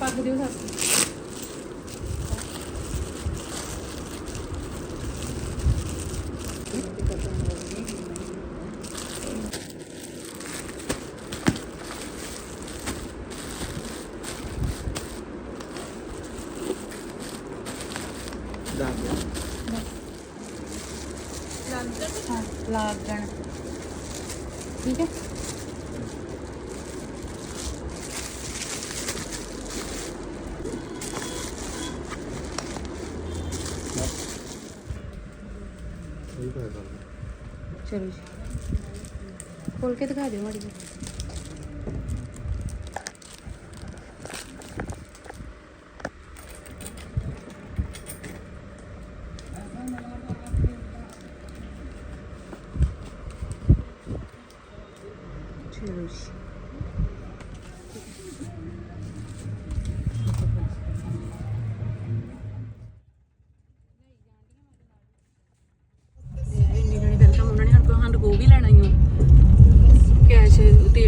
पाकदेव सासू ਚਲੋ ਜੀ ਖੋਲ ਕੇ ਦਿਖਾ ਦਿਓ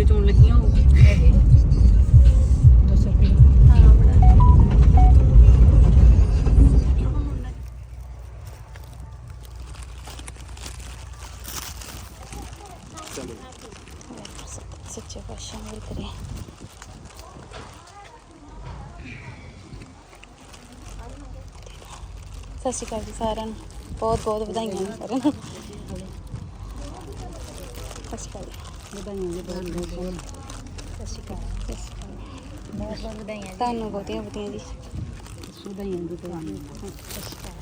ਚੋਣ ਲੱਗੀਆਂ ਹੋ ਸੱਚੇ ਪਾਤਸ਼ਾਹ ਮੇਰ ਕਰੇ ਸਤਿ ਸ਼੍ਰੀ ਅਕਾਲ ਜੀ ਸਾਰਿਆਂ ਨੂੰ। ਬਹੁਤ ਬਹੁਤ ਵਧਾਈਆਂ ਨੇ ਸਾਰਿਆਂ ਨੂੰ। ਸਤਿ ਸ਼੍ਰੀ ਅਕਾਲ ਜੀ। ਵਧਾਈਆਂ ਜੀ ਬਹੁਤ ਬਹੁਤ ਸਤਿ ਸ਼੍ਰੀ ਅਕਾਲ। ਸਤਿ ਸ਼੍ਰੀ ਅਕਾਲ ਬਹੁਤ ਬਹੁਤ ਵਧਾਈਆਂ ਤੁਹਾਨੂੰ ਬਹੁਤੀਆਂ ਬਹੁਤੀਆਂ ਜੀ ਵਧਾਈਆਂ ਜੀ ਤੁਹਾਨੂੰ ਸਤਿ ਸ਼੍ਰੀ ਅਕਾਲ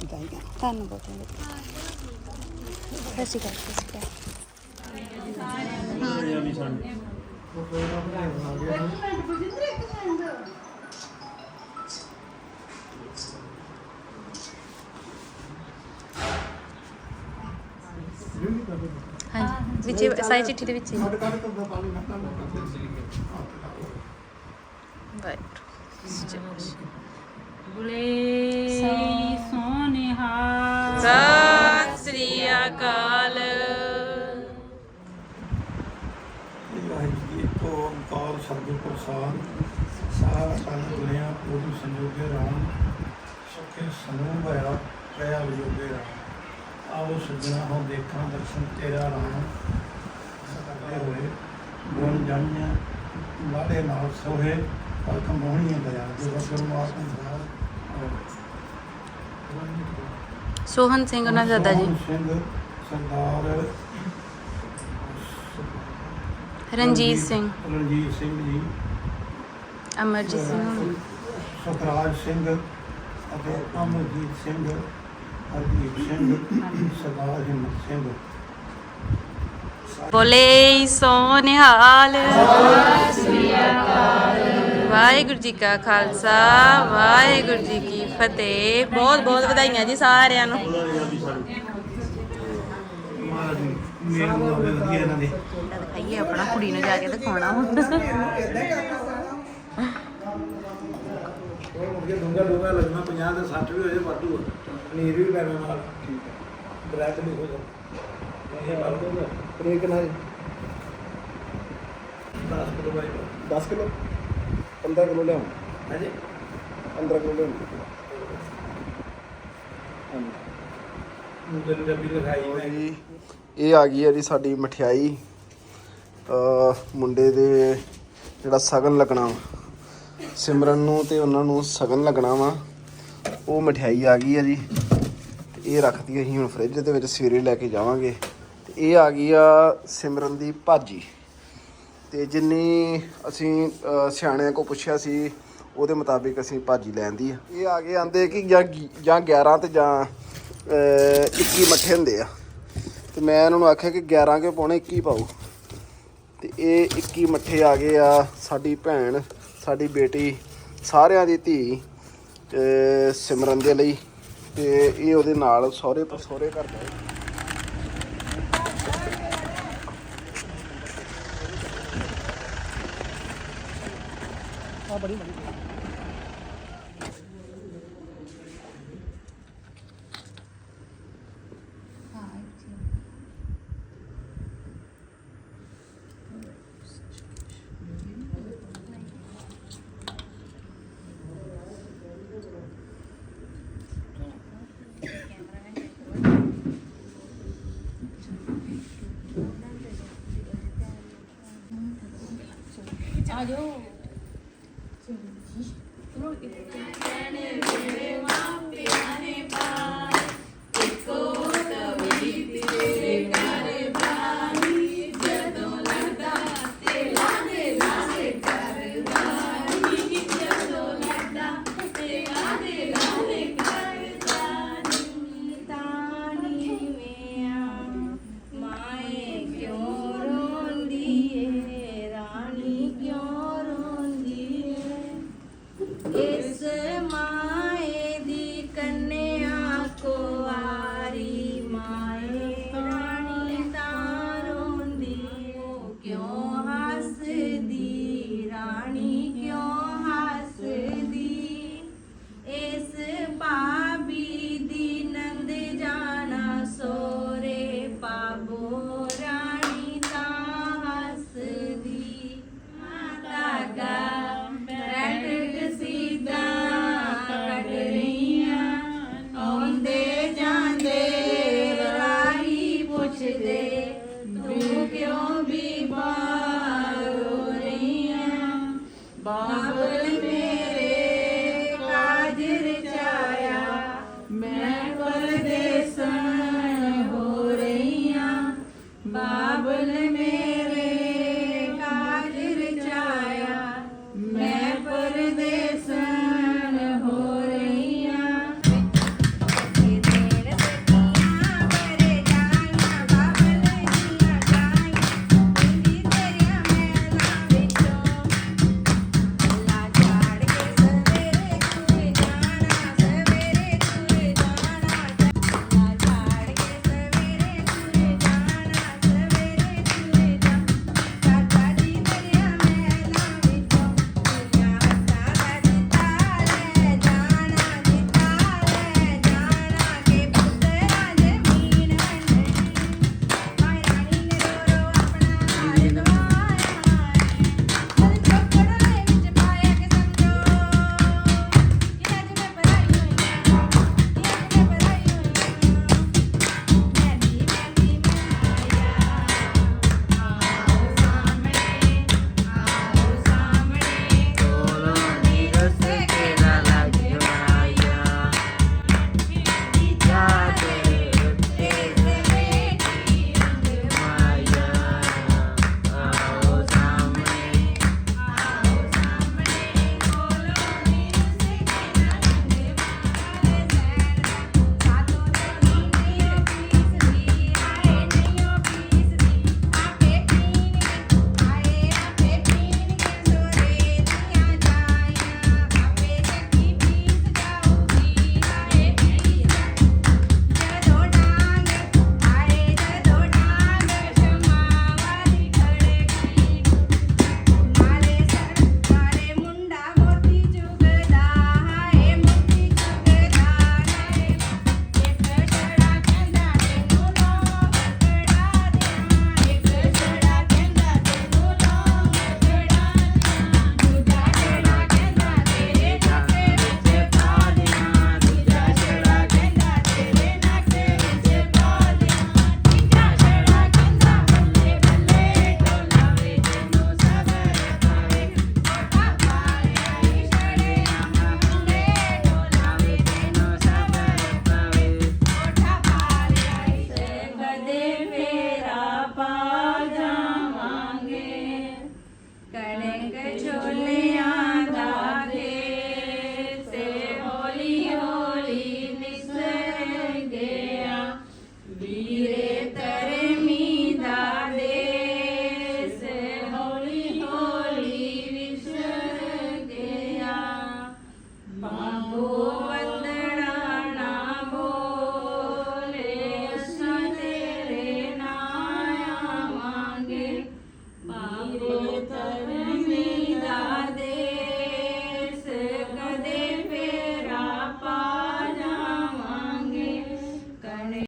ਵਧਾਈਆਂ ਤੁਹਾਨੂੰ ਬਹੁਤੀਆਂ ਸਤਿ ਸ਼੍ਰੀ ਅਕਾਲ ਸਤਿ ਸ਼੍ਰੀ ਅਕਾਲ ਹਾਂਜੀ ਵਿੱਚ ਸਾਈ ਚਿੱਠੀ ਦੇ ਵਿੱਚ ਹੀ। ਵਾਹਿਗੁਰੂ ਬੁਲੇ ਸੋਨਿਹਾ ਸਤਿ ਸ੍ਰੀ ਅਕਾਲ। ਜੀ ਕੋ ਓੰਕਾਰ ਸਤਿਗੁਰ ਪ੍ਰਸਾਦ। ਸਾਰਾ ਕਾਲ ਦੁਨੀਆ ਪੂਰੀ ਸੰਜੋਗੇ ਰਾਮ ਸੁਖੇ ਸਮੂਹ ਭਇਆ ਪਿਆ ਵਿਜੋਗੇ ਰਾਮ। ਆਓ ਸਜਣਾ ਹੋ ਦੇਖਾਂ ਦਰਸ਼ਨ ਤੇਰਾ ਰਾਮ ਸਤਿਗੁਰ ਹੋਏ ਗੁਣ ਜਾਣਿਆ ਲਾੜੇ ਨਾਲ ਸੋਹੇ ਪਲਕ ਮੋਹਣੀਆਂ ਦਇਆ ਜੋ ਗੁਰੂ ਮਾਤ ਨੂੰ ਸੋਹਨ ਸਿੰਘ ਉਹਨਾਂ ਦਾਦਾ ਜੀ। ਸਿੰਘ ਸਰਦਾਰ ਰਣਜੀਤ ਸਿੰਘ। ਰਣਜੀਤ ਸਿੰਘ ਜੀ। ਅਮਰਜੀਤ ਸਿੰਘ। ਸੁਖਰਾਜ ਸਿੰਘ ਅਤੇ ਅਮਰਜੀਤ ਸਿੰਘ। ਹਰਦੀਪ ਸਿੰਘ ਸਰਦਾਰ ਹਿੰਮਤ ਸਿੰਘ ਬੋਲੇ ਸੋ ਨਿਹਾਲ ਵਾਹਿਗੁਰੂ ਜੀ ਕਾ ਖਾਲਸਾ ਵਾਹਿਗੁਰੂ ਜੀ ਕੀ ਫਤਿਹ। ਬਹੁਤ ਬਹੁਤ ਵਧਾਈਆਂ ਜੀ ਸਾਰਿਆਂ ਨੂੰ। ਦਿਖਾਈਏ ਆਪਣਾ ਕੁੜੀ ਨੂੰ ਜਾ ਕੇ ਦਿਖਾਉਣਾ ਮੁਰਗੇ ਡੂੰਗਾ ਡੂੰਗਾ ਲੱਗਣਾ 50 ਤੇ 60 ਵੀ ਹੋ ਜਾਏ ਵਾਧੂ ਪਨੀਰ ਵੀ ਪੈਣਾ ਨਾਲ। ਬ੍ਰੈਕ ਨਹੀਂ ਹੋ ਜਾਂਦਾ ਇਹ ਬਾਲ ਦੋ ਬ੍ਰੇਕ ਨਾਲ 10 ਕਿਲੋ ਬਾਈ। 10 ਕਿਲੋ? 15 ਕਿਲੋ ਲਿਆਉਂ ਹਾਂਜੀ। 15 ਕਿਲੋ ਲਿਆਉਂ ਇਹ ਆ ਗਈ ਹੈ ਜੀ ਸਾਡੀ ਮਠਿਆਈ। ਅ ਮੁੰਡੇ ਦੇ ਜਿਹੜਾ ਸਗਨ ਲੱਗਣਾ ਵਾ। ਸਿਮਰਨ ਨੂੰ ਤੇ ਉਹਨਾਂ ਨੂੰ ਸਗਨ ਲੱਗਣਾ ਵਾ। ਉਹ ਮਠਿਆਈ ਆ ਗਈ ਆ ਜੀ। ਤੇ ਇਹ ਰੱਖਤੀ ਅਸੀਂ ਹੁਣ ਫ੍ਰਿਜ ਦੇ ਵਿੱਚ ਸਵੇਰੇ ਲੈ ਕੇ ਜਾਵਾਂਗੇ। ਤੇ ਇਹ ਆ ਗਈ ਆ ਸਿਮਰਨ ਦੀ ਭਾਜੀ। ਤੇ ਜਿੰਨੀ ਅਸੀਂ ਸਿਆਣਿਆਂ ਕੋ ਪੁੱਛਿਆ ਸੀ ਉਹਦੇ ਮੁਤਾਬਿਕ ਅਸੀਂ ਭਾਜੀ ਲੈਂਦੀ ਆ। ਇਹ ਆ ਗਏ ਆਂਦੇ ਕਿ ਜਾਂ ਗਿ- ਜਾਂ 11 ਤੇ ਜਾਂ ਅ, 21 ਮੱਠੇ ਹੁੰਦੇ ਆ। ਤੇ ਮੈਂ ਇਹਨਾਂ ਨੂੰ ਆਖਿਆ ਕਿ 11 ਕੇ ਪਾਉਣੇ 21 ਪਾਓ। ਤੇ ਇਹ 21 ਮੱਠੇ ਆ ਗਏ ਆ ਸਾਡੀ ਭੈਣ ਸਾਡੀ ਬੇਟੀ ਸਾਰਿਆਂ ਦੀ ਧੀ ਸਿਮਰਨ ਦੇ ਲਈ ਤੇ ਇਹ ਉਹਦੇ ਨਾਲ ਸਹੁਰੇ ਸਹੁਰੇ ਘਰ ਦਾ 아니요. 그러게. dizer mais.